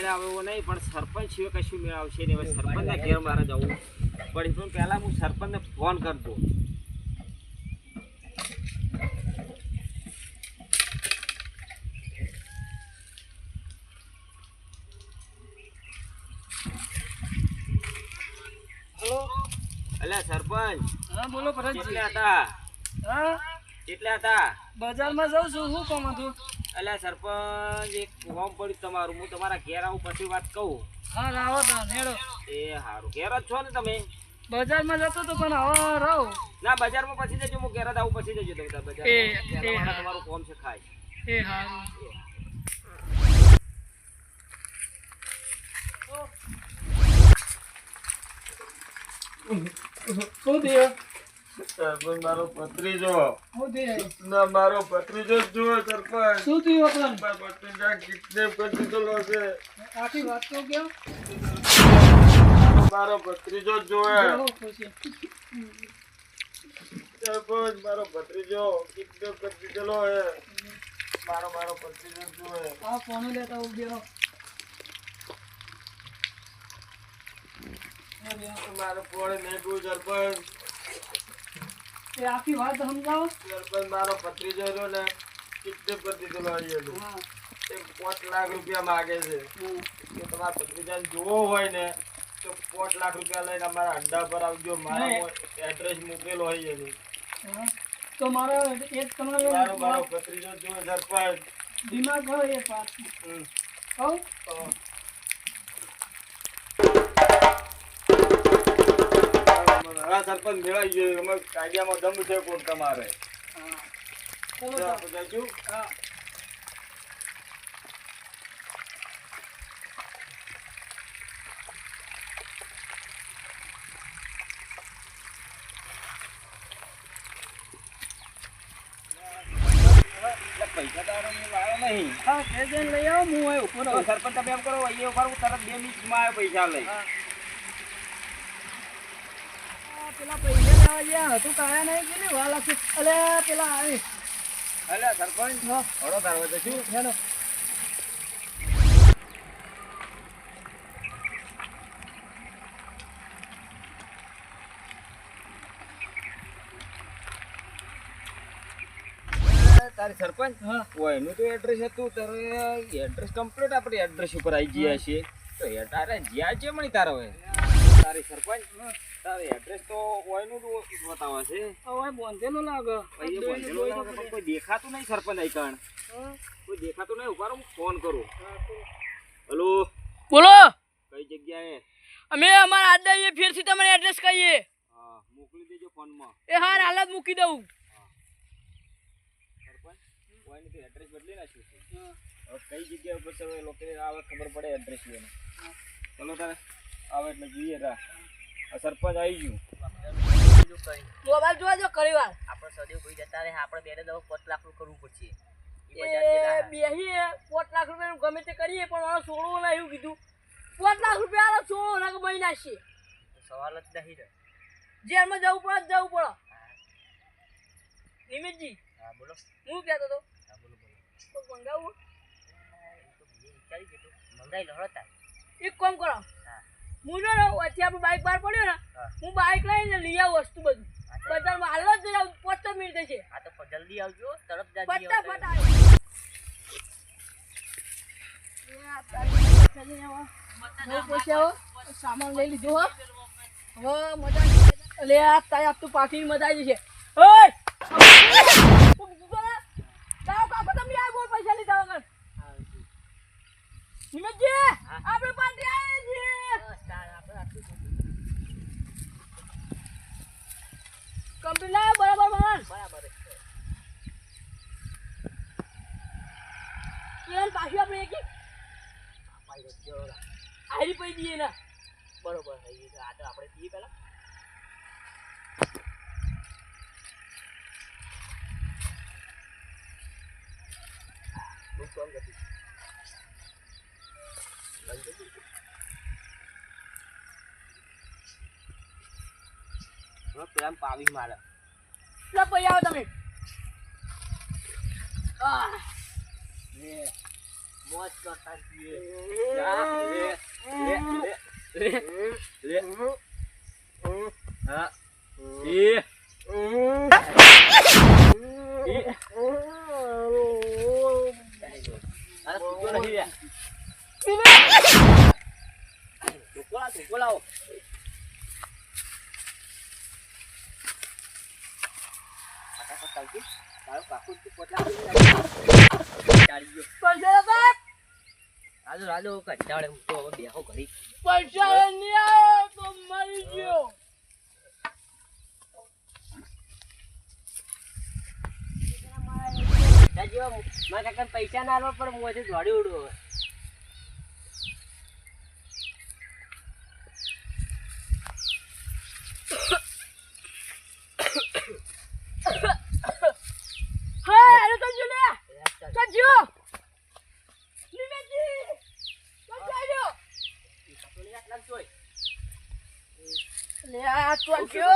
મેળાવે એવો નહીં પણ સરપંચ સિવાય કશું મેળવશે નહીં. હવે સરપંચના ઘેર મારે જવું પડી. પણ પહેલાં હું સરપંચને ફોન કરતો હેલો. અલ્યા સરપંચ. હા બોલો ભરતજી. હતા? હા. કેટલા હતા? બજારમાં જઉં છું. શું કામ હતું? એટલે સરપંચ એક ફોર્મ પડ્યું તમારું. હું તમારા ઘેર આવું પછી વાત કહું. હા આવો તા એ સારું ઘેર જ છો ને તમે? બજારમાં જતો તો પણ હવે રહો. ના બજારમાં પછી જજો. હું ઘેર જ આવું પછી જજો. તમે બજાર. તમારું ફોર્મ છે ખાય. એ સારું શું થયું? મારો ભત્રીજો. ના મારો જ જુઓ સરપંચ. શું થયું પણ મારા કિડનેપ કરી દીધેલો છે. આખી વાત તો કેમ મારો ભત્રીજો જ જોવે સરપંચ મારો ભત્રીજો કિડનેપ કરી દીધેલો છે. મારો મારો ભત્રીજો જ જોવે આ ફોન લેતા ઊભી રહો મારો ફોન નહીં ગયું સરપંચ. એ આખી વાત સમજાવો. સરપંચ મારો ભત્રીજો રહ્યો ને કિડનેપ પર દીધેલો એક પાંચ લાખ રૂપિયા માગે છે. કે તમારા ભત્રીજાને જોવો હોય ને તો પાંચ લાખ રૂપિયા લઈને અમારા અડ્ડા પર આવજો. મારા એડ્રેસ મૂકેલો હોય એની તો મારો એક તમારો મારો મારો ભત્રીજો જો સરપંચ. દિમાગ હોય એ વાત. કહું સરપંચ મેળાઈ ગયો એમાં કાયદામાં દમ છે કોણ તમારે? પૈસા તારો હું લાવ્યો નહીં. હા લઈ આવો હું ઉપર સરપંચ તમે એમ કરો અહીંયા ઉપર હું તરત બે મિનિટમાં આવ્યો પૈસા લઈ. પેલા પૈસા લેવા ગયા હતું. કાયા નહીં કેટલી વાર લાગશે અલે પેલા આવી. અલ્યા સરપંચ. જશું તારી સરપંચ હા. એનું તો એડ્રેસ હતું. તારે એડ્રેસ કમ્પ્લીટ આપણે એડ્રેસ ઉપર આવી ગયા છીએ તો એ તારે જ્યાં છે મળી તારા હવે. તારી સરપંચ? તારે એડ્રેસ તો ઓયનું જ બતાવે છે. ઓય બોંધેલો લાગે. ભાઈ બોંધેલો લાગે પણ કોઈ દેખાતું નહીં સરપંચ આઈકણ. કારણ કોઈ દેખાતું નહીં? ઊભા હું ફોન કરું. હલો? બોલો! કઈ જગ્યાએ? અમે અમારા આડા ફેરથી તમને એડ્રેસ કહીએ. હા મોકલી દેજો ફોનમાં. એ હાર જ મૂકી દઉં. સરપંચ ઓયનું તો એડ્રેસ બદલી નાખ્યું છે? હવે કઈ જગ્યા ઉપર છે? એ લોકો આવે ખબર પડે એડ્રેસ એને. ચલો તારે. આવે એટલે જોઈએ રા. આ સરપંચ આવી ગયું. મોબાઈલ જોવા જો કરી વાર. આપણે સદેવ કોઈ જતા રહે આપણે બેને દવા પાંચ લાખનું કરવું પડશે. એ બેહીએ પાંચ લાખ રૂપિયા ગમે તે કરીએ પણ મારો સોળવું ના એવું કીધું. પાંચ લાખ રૂપિયા સોળો ના બની નાખીએ સવાલ જ નહીં ને જેલમાં જવું પડે જવું પડે. નિમિતજી હા બોલો. હું કહેતો હતો? હા બોલો બોલો. મંગાવું? મંગાઈ લો એક કામ કરો. હા ને વચ્ચે આપણું બાઇક બહાર પડ્યો ને હું. બાઇક લઈને લઈ આવું વસ્તુ બધું. બજારમાં હાલ જ જરા પાંચ મિનિટ છે હા તો જલ્દી આવજો તરફ ફટાફટ આવજો. આવી. સામાન લઈ લીધો હો. હવે મજા આવી. આ તાય આપ તું પાકી મજા આવી જશે. ઓય! કાકો તમે આ બોલ પૈસા લીધા વગર. નિમેશજી આપણે પાર્ટી આવી છીએ બસ તાર આપણે આટલું જ. કંપની લાવ્યો બરાબર માણસ બરાબર જ પાછી આપણે એક. આરી પડી દઈએ ને બરોબર થઈ ગયું આ તો આપણે પીએ. બંધ કરી દીધું. હવે પેલા પાવી મારે લે પૈ આવો તમે આહ, મોજ કરતા છીએ જા, લે, લે, લે, લે, લે. હા. એ. એ. આ સૂકો નથી લ્યા. સૂકો લાવો, ચાલતી. તારો કાકુ તું પોટલા. પૈસા કંટાળે હું તો હવે બેહો કરી પૈસા તો મરી ગયો પૈસા ના આવે પણ હું હજી દોડી ઉડું હવે હા અરે તો જો લે તો જો નિમેજી તો ચાલ્યો લે આ તો જો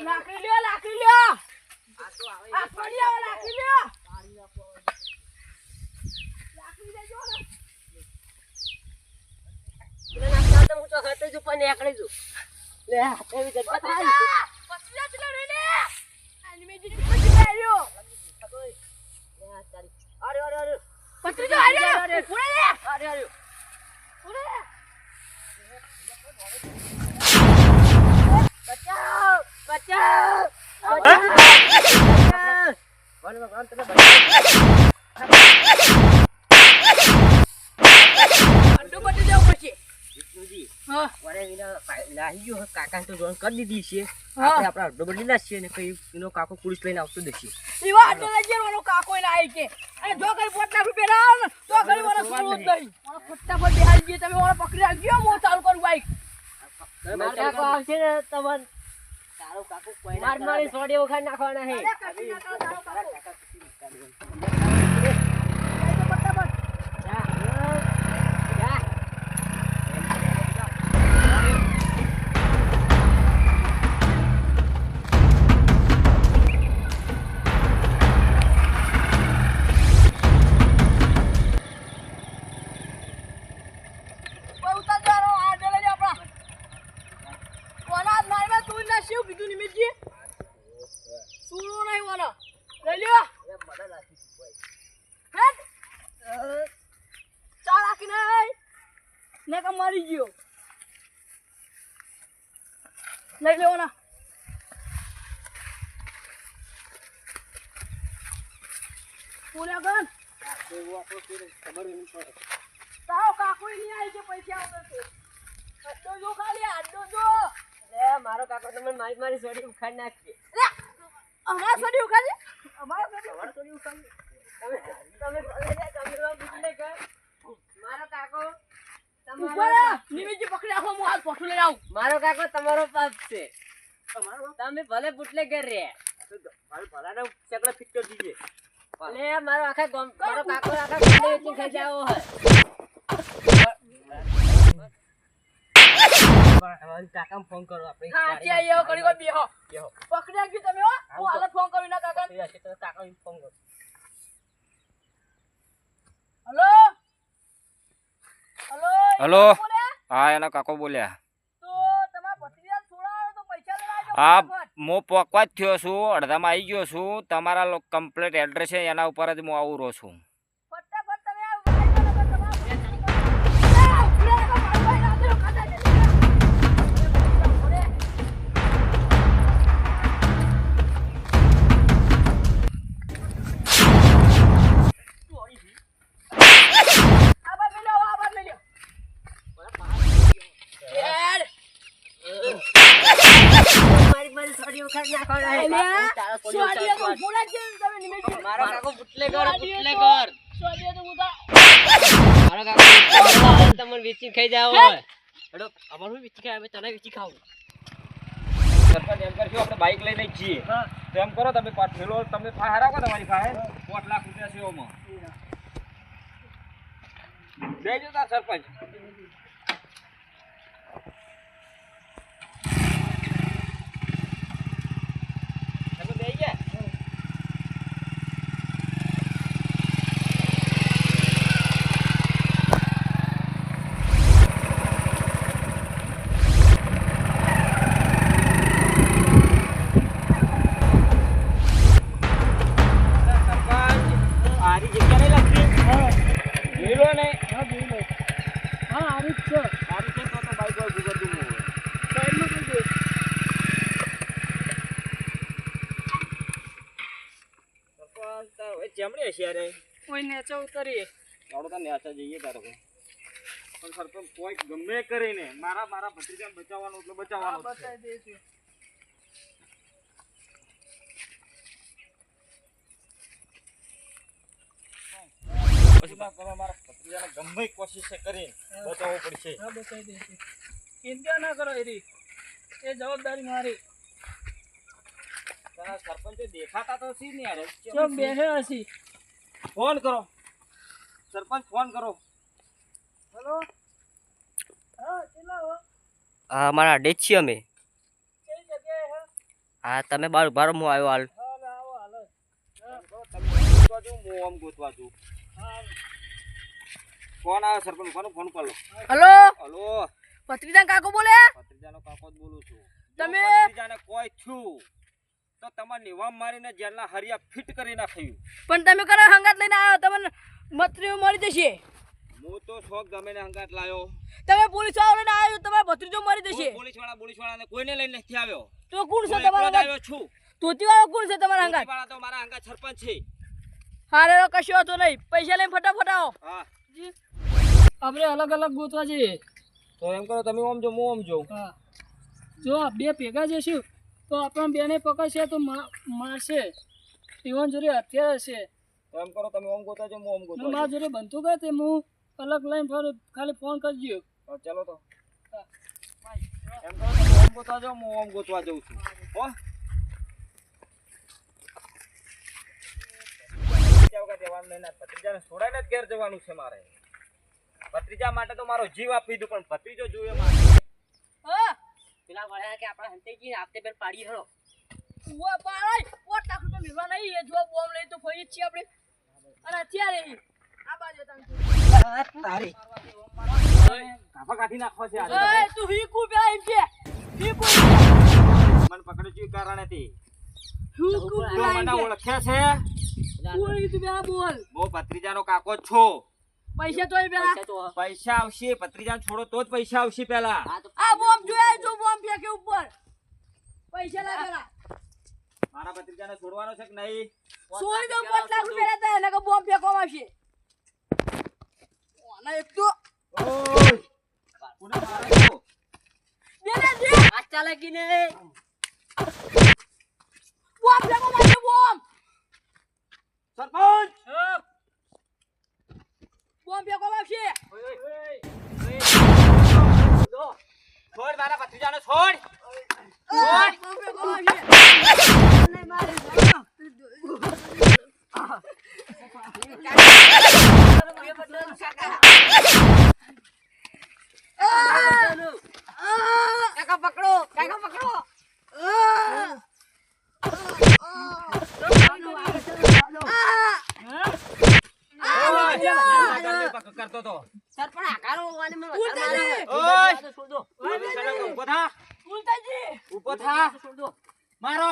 લાકડી લ્યો લાકડી લ્યો આ પડી આવે લાકડી લ્યો લાકડી લેજો ને એટલે નાખતા તો ખાતો છું પણ નીકળી જો લે કેવી તો આવી. પછી જા ચલા રે ને આ નિમેજી પછી તારી. અરે અરે અરે પછી જો આવ્યો ઉડે લે અરે અરે લે બચાવ બચાવ બચાવ ભગવાન ભગવાન તમે બચાવ અંડો બટી જાવ પછી વિષ્ણુજી હા વરે વિના પા- લાહી ગયો હે, તો જોન કરી દીધી છે. આપણે આપણા અડ્ડો બદલી નાખીએ ને કઈ એનો કાકો પોલીસ લઈને આવતો દેખીએ એવા લઈ મારો કાકો એને આવી કે. અને જો કઈ પોત લાખ રૂપિયા ના આવે તો સુરત નહીં. બેહાડી ગયો તમે પકડી રાખજો હું ચાલુ કરું બાઈક માર કાકો આવશે ને તમને તારો કાકો કોઈ માર મારી સોડી વખત નાખવાના હે જા, જા. કીધું નિમિતજી સુનું નહીં વાલો લઈ લ્યો અરે મને લાગી છે કોઈ. હેટ ચા રાખી નહીં ને કે મરી ગયો લઈ લેવાના પૂરા ગન તારો કાકો નહીં આવી છે પૈસા આવતો છે અડ્ડો જો ખાલી અડ્ડો જો અરે મારો કાકો તમને મારી મારી સોડી ઉખાડી નાખીએ. અમારા સોડી ઉખાડી અમારા સોડી સોડી ઉખાડી તમે તમે તમે તમે મારો કાકો ઉપર તમારો નિમિતજી પકડી રાખો હું હાથ પોઠું લઈ આવું. મારો કાકો તમારો પાપ છે. તમે ભલે બુટલે કર રે ભલાને ચકલા ફિટ કરી દીજે. ભલે મારો આખા ગામ મારો કાકો આખા ગામને વેચી ખાઈ જાવો હે કાકા ફોન કરો આપણે. હા ત્યાં આયો કરી કોઈ બેહો. બેહો. પકડી રાખજો તમે હું. હાલત ફોન કરું ના કાકા કાકા ફોન કરો હલો? Hello hello. હા એના કાકો બોલ્યા. તો તમારા ભત્રીજાને છોડાવો તો પૈસા લેવા આવજો હા હું પોકવા જ થયો છું અડધામાં આવી ગયો છું. તમારા કમ્પ્લીટ એડ્રેસ છે એના ઉપર જ હું આવું રહું છું. તમને વેચી ખાઈ જાવ અમારું વેચી ખાય અમે તને વેચી ખાવું. સરપંચ એમ કરશું આપણે બાઇક છીએ તો એમ કરો તમે પેલો તમે રાખો તમારી પાસે પાંચ લાખ રૂપિયા છે ઓમાં. તાર સરપંચ તમે બેહી ગયા બેલો ને હા બોલ હા આવું જ છે સારી છે તો તો બાઈક વાળું ગુગર દઉં હું. સાઈડમાં કરી દે સરપંચ તાર ચેમડી કોઈ નેચે ઉતરીએ આવડો તો નેચા જઈએ તારો પણ તો કોઈ ગમે કરીને મારા મારા ભત્રીજાને બચાવવાનો એટલે બચાવવાનો બચાવી દે છે. મારા ભત્રીજાને ગમે કોશિશ કરીને બચાવવું પડશે. હા બતાવી દઈશું ચિંતા ના કરો એરી એ જવાબદારી મારી. સરપંચ દેખાતા તો સી નહીં યાર? ચો બેહે હસી ફોન કરો. સરપંચ ફોન કરો. હેલો? હા કેટલા હો? હા અમારા અડે જ છીએ અમે. કઈ જગ્યાએ હે? તમે બાર બાર હું આવ્યો હાલ. સરપંચ કોનો ફોન કરો? હલો? હલો? પત્રીજા કાકો બોલે? ભત્રીજાનો કાકો જ બોલું છું. તમે- ભત્રીજાને કોઈ થયું તો તમારે નિવામ મારીને જેલના હરિયા ફિટ કરી નાખ્યું પણ તમે કરો હંગાત લઈને આવ્યો તમને મત્રીઓ મરી જશે. હું તો શોખ ગમે ને હંગાટ લાયો. તમે પોલીસ વાળો લઈને આવ્યો તમારો ભત્રીજો મરી જશે. પોલીસવાળા પોલીસ વાળાને કોઈને લઈને નથી આવ્યો. તો કોણ છે જ તમારા આવ્યો છું. તોતી વાળો કોણ છે તમારા હંગાત? વાળા તો મારા હંગાત સરપંચ છે. હારે કશો હતો નહીં. પૈસા લઈને ફટાફટ આવો. હા. આપણે અલગ અલગ ગોતવા જઈએ. તો એમ કરો તમે ઓમ જો હું ઓમ જો હા. જો બે ભેગા જઈશું તો આપણા બેને પકડશે તો મારશે. ઈવન જોડે હથિયાર હશે. એમ કરો તમે ઓમ ગોતા જો હું ઓમ ગોતા મારા જોડે બનતું કે તે હું અલગ લઈને ફરું ખાલી ફોન કરજો. ચાલો તો. એમ કરો તમે ઓમ ગોતા જાઓ હું ઓમ ગોતવા જઉં છું. હો. છોડાઈને જ ઘેર જવાનું છે મારે. ભત્રીજા માટે તો મારો જીવ આપી દીધું પણ ભત્રીજો જોઈએ મારે. પેલા વાળા કે આપણા હંતેજી આપતે પેલ પાડી હરો ઉવા પારાય પોટ લાખ રૂપિયા મિલવા નહીં. એ જો બોમ્બ લઈ તો ફરી જ છીએ આપણે. અને અત્યારે આ બાજુ તમે તારી. કાફા કાઢી નાખવા છે આ તું હીકુ પેલા એમ કે. હીકુ. મને પકડી કારણે તે. હીકુ તું પેલા મને ઓળખે છે? બોલ તું પેલા બોલ. બો ભત્રીજાનો કાકો છો છું. પૈસા તો પેલા. પૈસા આવશે ભત્રીજાને છોડો તો જ પૈસા આવશે પેલા. તો આ બોમ્બ જોયા જો બોમ્બ ફેંકે ઉપર. પૈસા લા પેલા. મારા પત્રીજાને છોડવાનો છે કે નહીં? છોડી દો પાંચ લાખ રૂપિયા લેતા એને કે બોમ્બ ફેંકો આવશે. ઓના એક તો. ઓય! કોને મારે? બેને દે આ ચાલાકી ને બોમ્બ ફેંકો આવશે બોમ્બ. સરપંચ! બોમ્બ ફેંકવામાં આવશે છોડ મારા ભત્રીજાને છોડ બોમ્બ ફેંકવામાં આવશે કાકા પકડો કાકા પકડો ઓય! આગળની પકડ કરતો તો સર પણ આકારો વાને મને ઉતારી! ઓય! છોડ દો હવે ચાલો તો ઊભો થા ઉલટાજી ઊભો થા છોડ દો મારો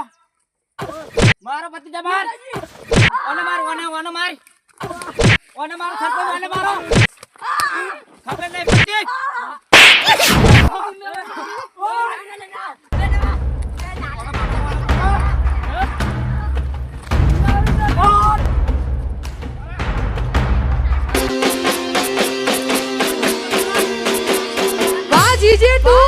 મારો ભત્રીજા માર ઓને માર ઓને ઓને માર ઓને મારો સરપંચ ઓને મારો ખબર નહીં પડતી વાહ જીજે તું